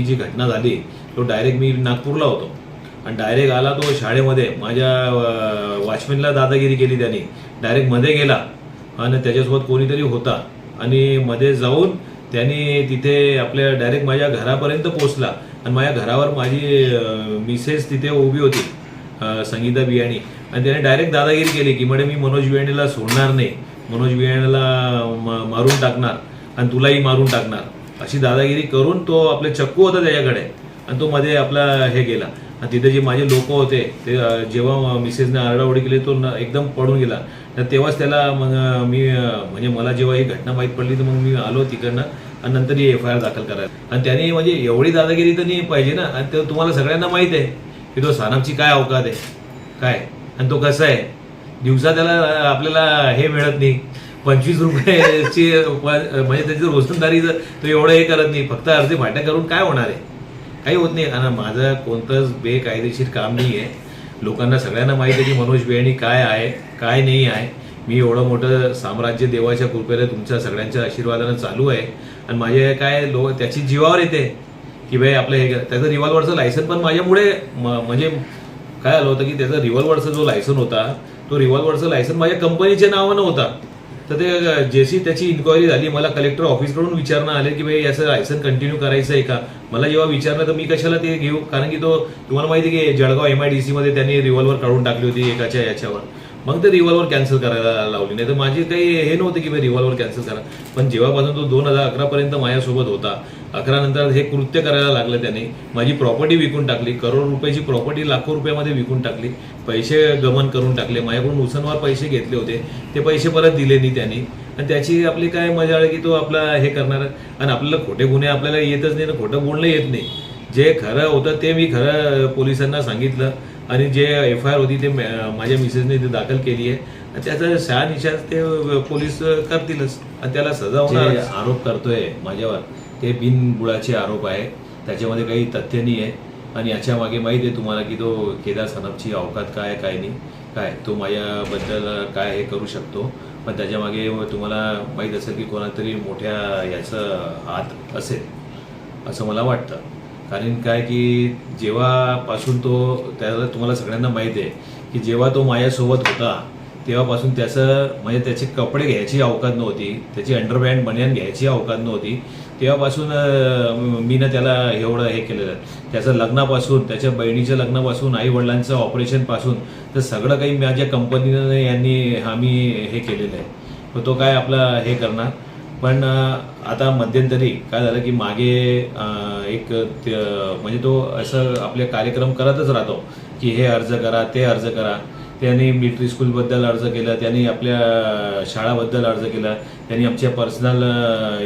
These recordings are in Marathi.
ही जी घटना झाली तो डायरेक्ट मी नागपूरला होतो. आणि डायरेक्ट आला तो शाळेमध्ये. माझ्या वॉचमॅनला दादागिरी केली त्याने. डायरेक्टमध्ये गेला. आणि त्याच्यासोबत कोणीतरी होता. आणि मध्ये जाऊन त्यांनी तिथे आपल्या डायरेक्ट माझ्या घरापर्यंत पोहोचला. आणि माझ्या घरावर माझी मिसेस तिथे उभी होती. संगीता बियाणी. आणि त्याने डायरेक्ट दादागिरी केली की म्हणे मी मनोज बियाणीला सोडणार नाही. मनोज बियाणीला मारून टाकणार. आणि तुलाही मारून टाकणार. अशी दादागिरी करून तो आपले चक्कू होता त्याच्याकडे. आणि तो मध्ये आपला हे गेला. आणि तिथे जे माझे लोक होते ते जेव्हा मिसेसने आरडाओरडी केली तो एकदम पडून गेला. तर तेव्हाच त्याला मग मी म्हणजे मला जेव्हा ही घटना माहीत पडली तर मग मी आलो तिकडनं आणि नंतर ही एफ आय आर दाखल करायला. आणि त्याने म्हणजे एवढी दादागिरी तर नाही पाहिजे ना. आणि ते तुम्हाला सगळ्यांना माहीत आहे की तो सानामची काय अवकात आहे. काय? आणि तो कसा आहे? दिवसा त्याला आपल्याला हे मिळत नाही. पंचवीस रुपयाची म्हणजे त्याची रोजंदारी तो एवढं हे करत नाही फक्त अर्धे फाट्या करून काय होणार आहे? काही होत नाही. आणि माझं कोणतंच बेकायदेशीर काम नाही आहे. लोकांना सगळ्यांना माहिती आहे की मनोज बेहणी काय आहे काय नाही आहे. मी एवढं मोठं साम्राज्य देवाच्या कृपेने तुमच्या सगळ्यांच्या आशीर्वादानं चालू आहे. आणि माझे काय लो त्याची जीवावर येते की भाई आपलं हे त्याचं रिव्हॉल्वरचं लायसन पण माझ्यामुळे म- म्हणजे काय आलं होतं की त्याचा रिव्हॉल्वरचा जो लायसन होता तो रिव्हॉल्वरचं लायसन माझ्या कंपनीच्या नावानं होता. तर ते जशी त्याची इन्क्वायरी झाली. मला कलेक्टर ऑफिसकडून विचारणं आले की भाई याचं लायसन कंटिन्यू करायचं आहे का? मला जेव्हा विचारलं तर मी कशाला ते घेऊ? कारण की तो तुम्हाला माहिती आहे की जळगाव एम आय डी सीमध्ये त्यांनी रिव्हॉल्वर काढून टाकली होती एकाच्या याच्यावर. मग ते रिव्हॉल्वर कॅन्सल करायला लावली. नाही तर माझी काही हे नव्हतं की मी रिव्हॉल्वर कॅन्सल करा. पण जेव्हापासून तो दोन हजार अकरापर्यंत माझ्यासोबत होता अकरा नंतर हे कृत्य करायला लागलं त्याने. माझी प्रॉपर्टी विकून टाकली करोड रुपयाची प्रॉपर्टी लाखो रुपयामध्ये विकून टाकली पैसे गमन करून टाकले. माझ्याकडून उसनवार पैसे घेतले होते. ते पैसे परत दिले नाही त्यांनी. आणि त्याची आपली काय मजा आहे की तो आपला हे करणार. आणि आपल्याला खोटे गुन्हे आपल्याला येतच नाही ना खोटं बोलणं येत नाही. जे खरं होतं ते मी खरं पोलिसांना सांगितलं. आणि जे एफ आय आर होती ते माझ्या मिसेसने ते दाखल केली आहे. त्याचा शहानिशा ते पोलीस करतीलच. आणि त्याला सजा होणार आरोप करतोय माझ्यावर ते बिनबुडाचे आरोप आहे. त्याच्यामध्ये काही तथ्य नाही आहे आणि याच्या मागे आहे तुम्हाला की तो केदार सनपची अवकात काय काय नाही. काय? तो माझ्याबद्दल काय हे करू शकतो. पण त्याच्यामागे तुम्हाला माहीत असेल की कोणातरी मोठ्या याचं हात असेल असं मला वाटतं. कारण काय की जेव्हापासून तो त्याला तुम्हाला सगळ्यांना माहीत आहे की जेव्हा तो माझ्यासोबत होता तेव्हापासून त्याचं म्हणजे त्याचे कपडे घ्यायची अवकात नव्हती त्याची अंडरबँड बनियान घ्यायची अवकात नव्हती. तेव्हापासून मीनं मी ना त्याला एवढं हे केलेलं. त्याचं लग्नापासून त्याच्या बहिणीच्या लग्नापासून आई वडिलांचं ऑपरेशनपासून तर सगळं काही माझ्या कंपनीनं यांनी आम्ही हे केलेलं आहे. तर तो काय आपला हे करणार? पण आता मध्यंतरी काय झालं की मागे एक ते- म्हणजे तो असं आपले कार्यक्रम करतच राहतो की हे अर्ज करा ते अर्ज करा. त्यांनी मिलिटरी स्कूलबद्दल अर्ज केला त्यांनी आपल्या शाळाबद्दल अर्ज केला त्यांनी आमच्या पर्सनल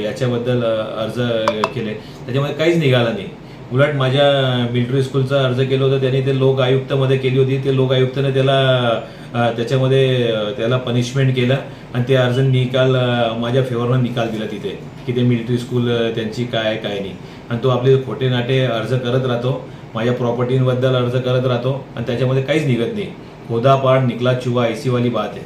याच्याबद्दल अर्ज केले. त्याच्यामध्ये काहीच निघाला नाही. उलट माझ्या मिलिटरी स्कूलचा अर्ज केलं होतं त्यांनी ते लोक आयुक्तमध्ये केली होती ते लोक आयुक्ताने त्याला त्याच्यामध्ये त्याला पनिशमेंट केलं आणि ते अर्ज निकाल माझ्या फेवरनं निकाल दिला तिथे की ते मिलिटरी स्कूल त्यांची काय काय नाही. आणि तो आपले खोटे नाटे अर्ज करत राहतो माझ्या प्रॉपर्टींबद्दल अर्ज करत राहतो आणि त्याच्यामध्ये काहीच निघत नाही. खोदापाड निकला चुवा ऐसी वाली बात है